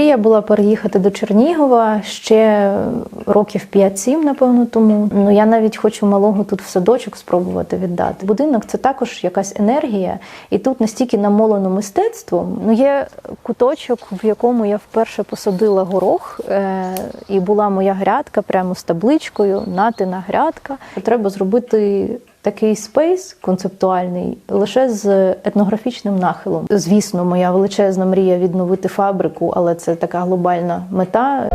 Мрія була переїхати до Чернігова ще років 5-7, напевно, тому. Ну я навіть хочу малого тут в садочок спробувати віддати. Будинок це також якась енергія, і тут настільки намолено мистецтвом. Ну є куточок, в якому я вперше посадила горох, е- і була моя грядка прямо з табличкою Натина грядка. Треба зробити такий спейс концептуальний лише з етнографічним нахилом. Звісно, моя величезна мрія відновити фабрику, але це така глобальна мета.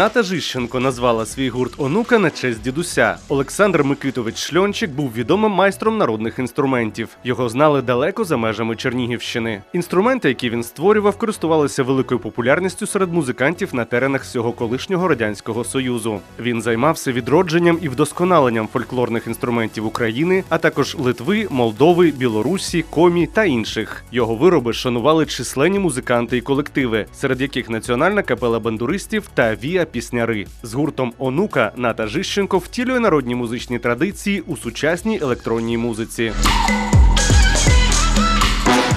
Ната Жищенко назвала свій гурт онука на честь дідуся. Олександр Микитович Шльончик був відомим майстром народних інструментів. Його знали далеко за межами Чернігівщини. Інструменти, які він створював, користувалися великою популярністю серед музикантів на теренах всього колишнього радянського союзу. Він займався відродженням і вдосконаленням фольклорних інструментів України, а також Литви, Молдови, Білорусі, Комі та інших. Його вироби шанували численні музиканти і колективи, серед яких національна капела бандуристів та Віа Пісняри. З гуртом Онука Ната Жищенко втілює народні музичні традиції у сучасній електронній музиці.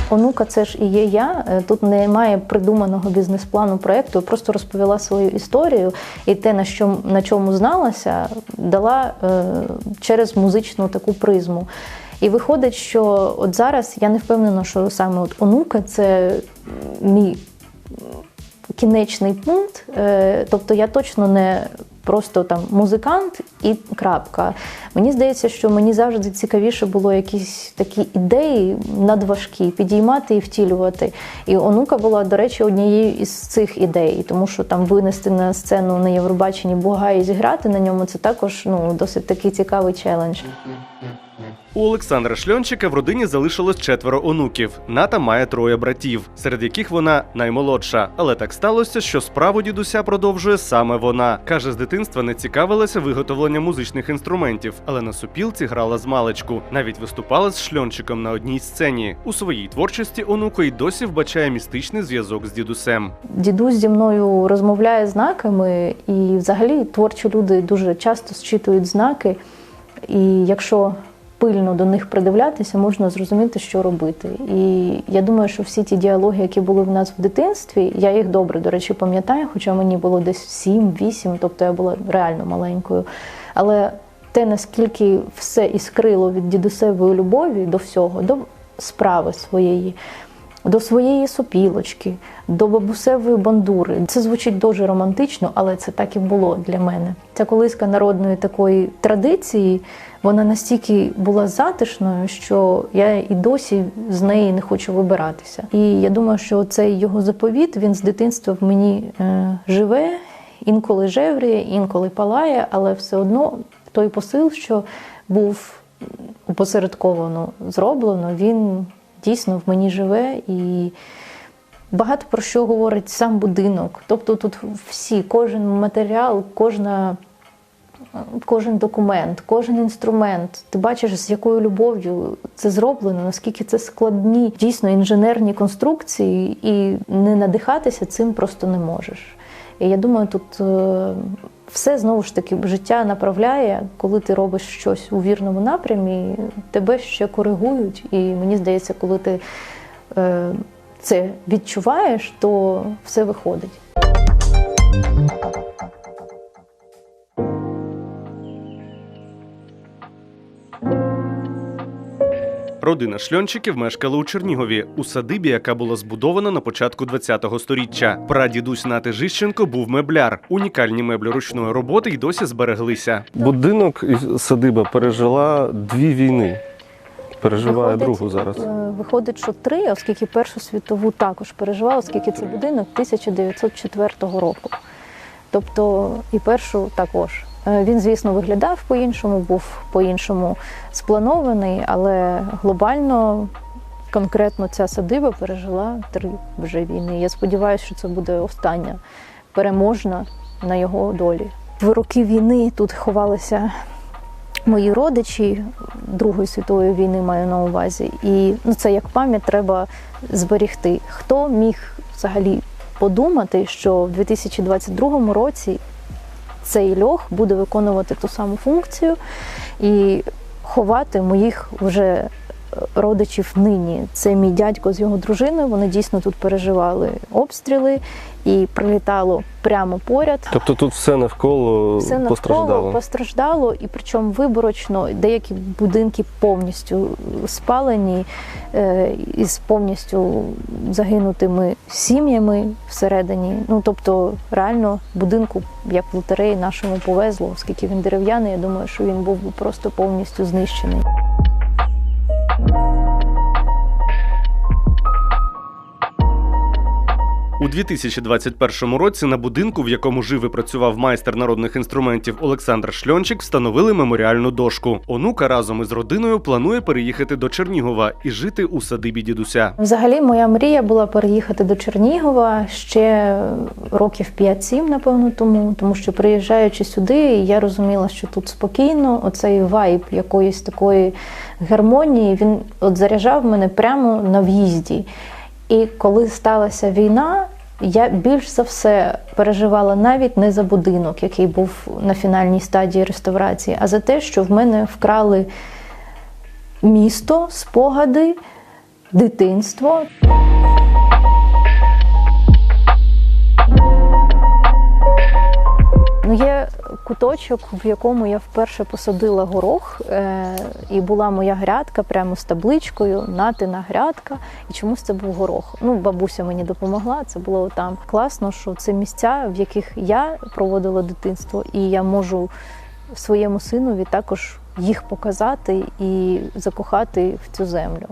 Онука, це ж і є я. Е, Тут немає придуманого бізнес-плану проєкту. Просто розповіла свою історію і те, на що на чому зналася, дала е, через музичну таку призму. І виходить, що от зараз я не впевнена, що саме от онука це мій кінечний пункт. Е, Тобто я точно не просто там музикант і крапка. Мені здається, що мені завжди цікавіше було якісь такі ідеї надважкі, підіймати і втілювати. І онука була, до речі, однією із цих ідей, тому що там винести на сцену на Євробаченні Буга і зіграти на ньому це також ну, досить такий цікавий челендж. У Олександра Шльончика в родині залишилось четверо онуків. Ната має троє братів, серед яких вона наймолодша. Але так сталося, що справу дідуся продовжує саме вона. Каже, з дитинства не цікавилася виготовленням музичних інструментів, але на супілці грала з маличку. Навіть виступала з шльончиком на одній сцені. У своїй творчості онуко й досі вбачає містичний зв'язок з дідусем. Дідусь зі мною розмовляє знаками, і взагалі творчі люди дуже часто зчитують знаки. І якщо пильно до них придивлятися, можна зрозуміти, що робити. І я думаю, що всі ті діалоги, які були в нас в дитинстві, я їх добре, до речі, пам'ятаю, хоча мені було десь 7-8, тобто я була реально маленькою. Але те, наскільки все іскрило від дідусевої любові до всього, до справи своєї, до своєї сопілочки, до бабусевої бандури. Це звучить дуже романтично, але це так і було для мене. Ця колиска народної такої традиції, вона настільки була затишною, що я і досі з неї не хочу вибиратися. І я думаю, що цей його заповіт він з дитинства в мені е, живе, інколи жевріє, інколи палає, але все одно той посил, що був опосередковано зроблено, він дійсно в мені живе і багато про що говорить сам будинок. Тобто тут всі, кожен матеріал, кожна. Кожен документ, кожен інструмент, ти бачиш, з якою любов'ю це зроблено, наскільки це складні, дійсно інженерні конструкції, і не надихатися цим просто не можеш. І я думаю, тут е, все знову ж таки життя направляє, коли ти робиш щось у вірному напрямі, тебе ще коригують. І мені здається, коли ти е, це відчуваєш, то все виходить. Родина шльончиків мешкала у Чернігові у садибі, яка була збудована на початку ХХ століття. Прадідусь Нати Жищенко був мебляр. Унікальні меблі ручної роботи й досі збереглися. Будинок і садиба пережила дві війни. Переживає другу зараз. е, Виходить, що три, оскільки Першу світову також переживала, оскільки це будинок 1904 року. Тобто і першу також. Е, Він, звісно, виглядав по-іншому, був по-іншому спланований, але глобально конкретно ця садиба пережила три вже війни. Я сподіваюся, що це буде остання переможна на його долі. В роки війни тут ховалися мої родичі Другої світової війни маю на увазі. І ну, це як пам'ять треба зберігти. Хто міг взагалі подумати, що в 2022 році цей льох буде виконувати ту саму функцію і ховати моїх вже родичів нині. Це мій дядько з його дружиною. Вони дійсно тут переживали обстріли і прилітало прямо поряд. Тобто тут все навколо Все навколо постраждало. постраждало, і причому виборочно деякі будинки повністю спалені е, із повністю загинутими сім'ями всередині. Ну тобто, реально будинку, як в лотереї, нашому повезло, оскільки він дерев'яний. Я думаю, що він був би просто повністю знищений. У 2021 році на будинку, в якому жив і працював майстер народних інструментів Олександр Шльончик, встановили меморіальну дошку. Онука разом із родиною планує переїхати до Чернігова і жити у садибі дідуся. Взагалі, моя мрія була переїхати до Чернігова ще років 5-7, напевно, тому, тому що приїжджаючи сюди, я розуміла, що тут спокійно, оцей вайб якоїсь такої гармонії, він от заряджав мене прямо на в'їзді. І коли сталася війна, я більш за все переживала навіть не за будинок, який був на фінальній стадії реставрації, а за те, що в мене вкрали місто, спогади, дитинство. Ну, є куточок, в якому я вперше посадила горох, е- і була моя грядка прямо з табличкою Натина грядка. І чомусь це був горох. Ну, бабуся мені допомогла. Це було там класно, що це місця, в яких я проводила дитинство, і я можу своєму синові також їх показати і закохати в цю землю.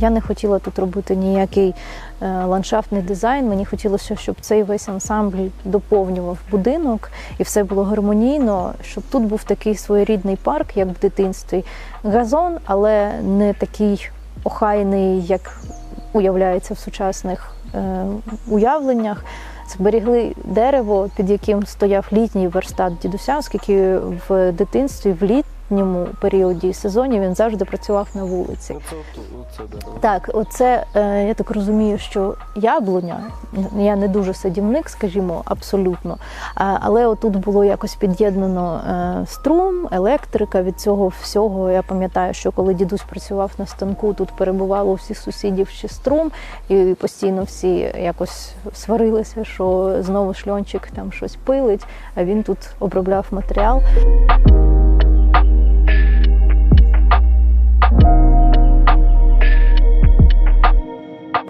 Я не хотіла тут робити ніякий е, ландшафтний дизайн. Мені хотілося, щоб цей весь ансамбль доповнював будинок і все було гармонійно, щоб тут був такий своєрідний парк, як в дитинстві. Газон, але не такий охайний, як уявляється в сучасних е, уявленнях. Зберігли дерево, під яким стояв літній верстат дідуся, оскільки в дитинстві в літньому періоді і сезоні він завжди працював на вулиці. Так, оце е, я так розумію, що яблуня. Я не дуже садівник, скажімо, абсолютно. Але отут було якось під'єднано е, струм, електрика. Від цього всього я пам'ятаю, що коли дідусь працював на станку, тут перебувало у всіх сусідів ще струм, і постійно всі якось сварилися, що знову шльончик там щось пилить, а він тут обробляв матеріал.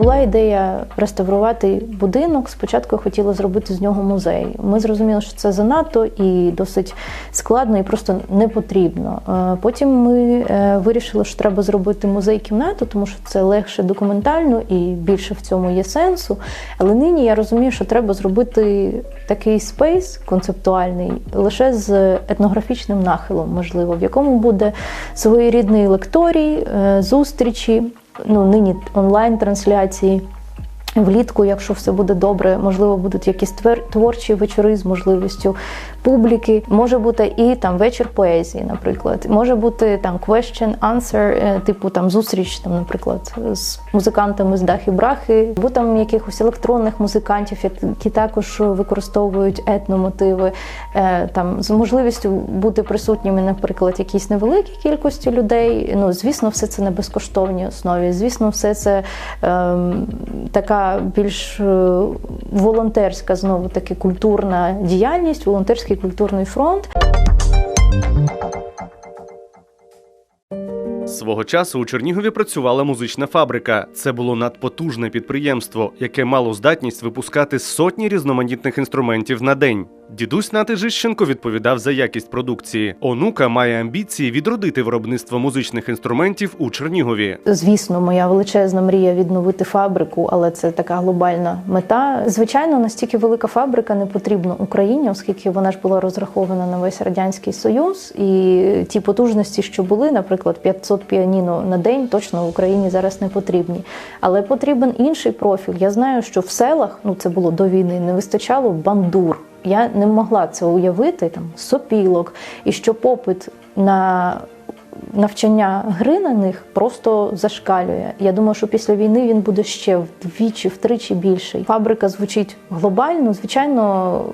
Була ідея реставрувати будинок. Спочатку я хотіла зробити з нього музей. Ми зрозуміли, що це занадто і досить складно, і просто не потрібно. Е, Потім ми е, вирішили, що треба зробити музей-кімнату, тому що це легше документально і більше в цьому є сенсу. Але нині я розумію, що треба зробити такий спейс концептуальний лише з етнографічним нахилом, можливо, в якому буде своєрідний лекторій, е, зустрічі ну, нині онлайн-трансляції. Влітку, якщо все буде добре, можливо, будуть якісь творчі вечори з можливістю публіки. Може бути і там вечір поезії, наприклад. Може бути там question answer, е, типу там зустріч, там, наприклад, з музикантами з дахи брахи, або там якихось електронних музикантів, які також використовують етномотиви, Е, там з можливістю бути присутніми, наприклад, якійсь невеликій кількості людей. Ну, звісно, все це на безкоштовній основі. Звісно, все це ем, така більш е, волонтерська, знову таки культурна діяльність, волонтерський культурний фронт. Свого часу у Чернігові працювала музична фабрика. Це було надпотужне підприємство, яке мало здатність випускати сотні різноманітних інструментів на день. Дідусь Нати Жищенко відповідав за якість продукції. Онука має амбіції відродити виробництво музичних інструментів у Чернігові. Звісно, моя величезна мрія відновити фабрику, але це така глобальна мета. Звичайно, настільки велика фабрика не потрібна Україні, оскільки вона ж була розрахована на весь радянський союз, і ті потужності, що були, наприклад, 500 піаніно на день, точно в Україні зараз не потрібні. Але потрібен інший профіль. Я знаю, що в селах, ну це було до війни, не вистачало бандур. Я не могла це уявити там сопілок, і що попит на навчання гри на них просто зашкалює. Я думаю, що після війни він буде ще вдвічі, втричі більший. Фабрика звучить глобально. Звичайно,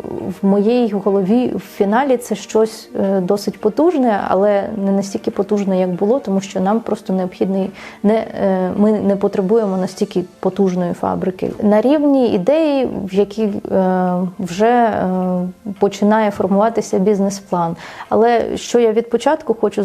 в моїй голові в фіналі це щось е, досить потужне, але не настільки потужне, як було, тому що нам просто необхідний не е, ми не потребуємо настільки потужної фабрики. На рівні ідеї, в якій е, вже починає формуватися бізнес-план. Але що я від початку хочу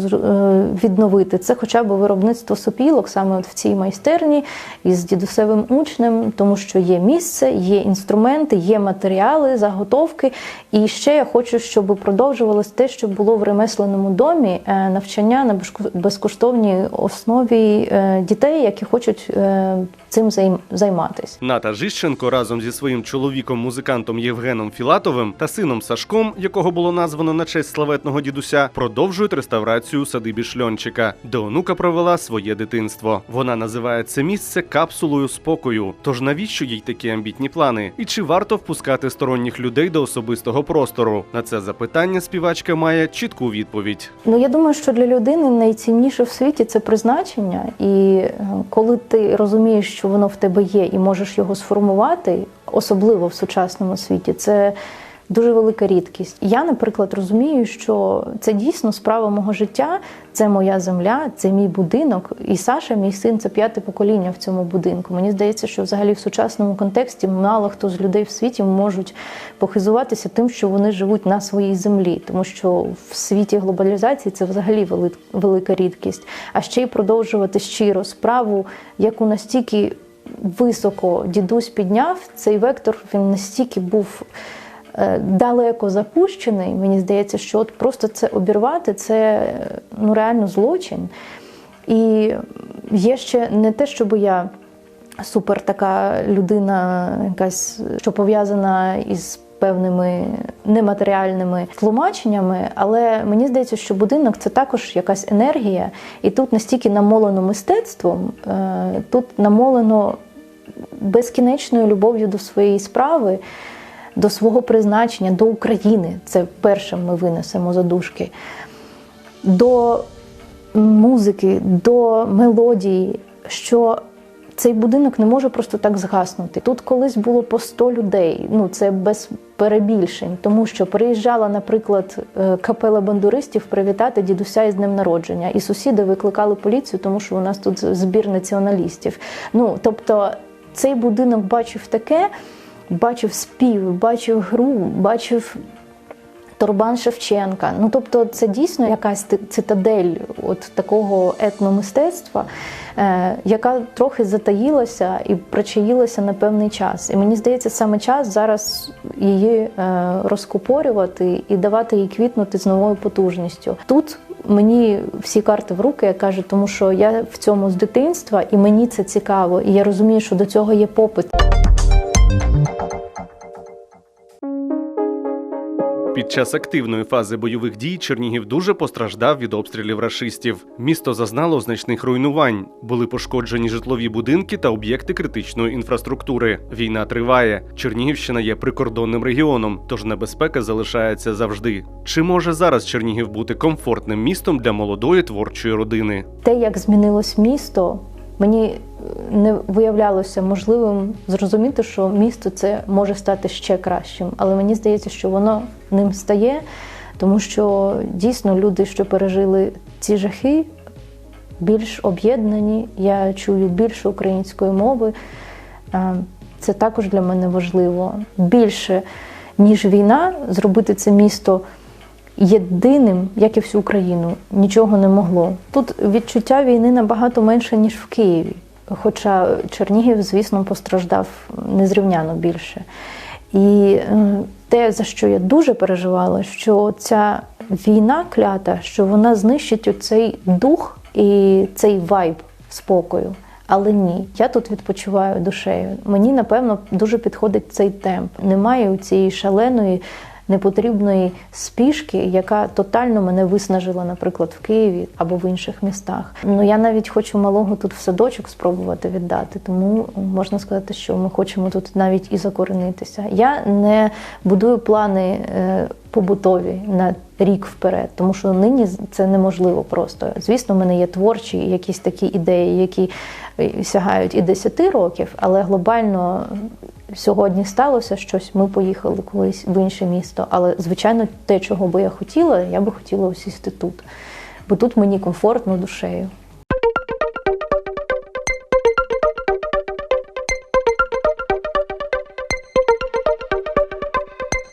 відновити, це хоча б виробництво сопілок саме от в цій майстерні із дідусевим учнем, тому що є місце, є інструменти, є матеріали, заготовки. І ще я хочу, щоб продовжувалось те, що було в ремесленому домі, е, навчання на безко- безкоштовній основі е, дітей, які хочуть е, цим займ- займатися. Ната Жищенко разом зі своїм чоловіком, музикантом Євгеном Філатовим та сином Сашком, якого було названо на честь славетного дідуся, продовжують реставрацію садибі Шльончика, де онука провела своє дитинство. Вона називає це місце капсулою спокою. Тож навіщо їй такі амбітні плани? І чи варто впускати сторонніх людей до особистого простору? На це запитання співачка має чітку відповідь. Ну я думаю, що для людини найцінніше в світі це призначення, і е, коли ти розумієш, що воно в тебе є, і можеш його сформувати, особливо в сучасному світі, це дуже велика рідкість. Я, наприклад, розумію, що це дійсно справа мого життя, це моя земля, це мій будинок. І Саша, мій син, це п'яте покоління в цьому будинку. Мені здається, що взагалі в сучасному контексті мало хто з людей в світі можуть похизуватися тим, що вони живуть на своїй землі, тому що в світі глобалізації це взагалі вели- велика рідкість. А ще й продовжувати щиро справу, яку настільки високо дідусь підняв, цей вектор він настільки був. Е, Далеко запущений, мені здається, що от просто це обірвати це ну реально злочин. І є ще не те, щоб я супер така людина, якась, що пов'язана із певними нематеріальними тлумаченнями, але мені здається, що будинок це також якась енергія, і тут настільки намолено мистецтвом, е, тут намолено безкінечною любов'ю до своєї справи, до свого призначення, до України. Це першим ми винесемо задушки. До музики, до мелодії, що цей будинок не може просто так згаснути. Тут колись було по 100 людей, ну це без перебільшень, тому що приїжджала, наприклад, е, капела бандуристів привітати дідуся із днем народження, і сусіди викликали поліцію, тому що у нас тут збір націоналістів. Ну тобто цей будинок бачив таке, бачив спів, бачив гру, бачив Торбан Шевченка. Ну тобто, це дійсно якась цитадель от такого етномистецтва, е, яка трохи затаїлася і причаїлася на певний час. І мені здається, саме час зараз її е, розкупорювати і давати їй квітнути з новою потужністю. Тут мені всі карти в руки, я кажу, тому що я в цьому з дитинства, і мені це цікаво. І я розумію, що до цього є попит. Під час активної фази бойових дій Чернігів дуже постраждав від обстрілів рашистів. Місто зазнало значних руйнувань. Були пошкоджені житлові будинки та об'єкти критичної інфраструктури. Війна триває. Чернігівщина є прикордонним регіоном, тож небезпека залишається завжди. Чи може зараз Чернігів бути комфортним містом для молодої творчої родини? те, як змінилось місто, мені е, не виявлялося можливим зрозуміти, що місто це може стати ще кращим. Але мені здається, що воно ним стає, тому що дійсно люди, що пережили ці жахи, більш об'єднані. Я чую більше української мови. Це також для мене важливо. Більше, ніж війна, зробити це місто єдиним, як і всю Україну, нічого не могло. Тут відчуття війни набагато менше, ніж в Києві. Хоча Чернігів, звісно, постраждав незрівняно більше. І е, те, за що я дуже переживала, що ця війна клята, що вона знищить оцей дух і цей вайб спокою. Але ні, я тут відпочиваю душею. Мені напевно дуже підходить цей темп. Немає у цієї шаленої непотрібної спішки, яка тотально мене виснажила, наприклад, в Києві або в інших містах. Ну я навіть хочу малого тут в садочок спробувати віддати, тому можна сказати, що ми хочемо тут навіть і закоренитися. Я не будую плани. е, побутові на рік вперед, тому що нині це неможливо просто. Звісно, в мене є творчі якісь такі ідеї, які е, сягають і 10 років, але глобально сьогодні сталося щось. Ми поїхали колись в інше місто. Але звичайно, те, чого би я хотіла, я би хотіла осісти тут, бо тут мені комфортно душею.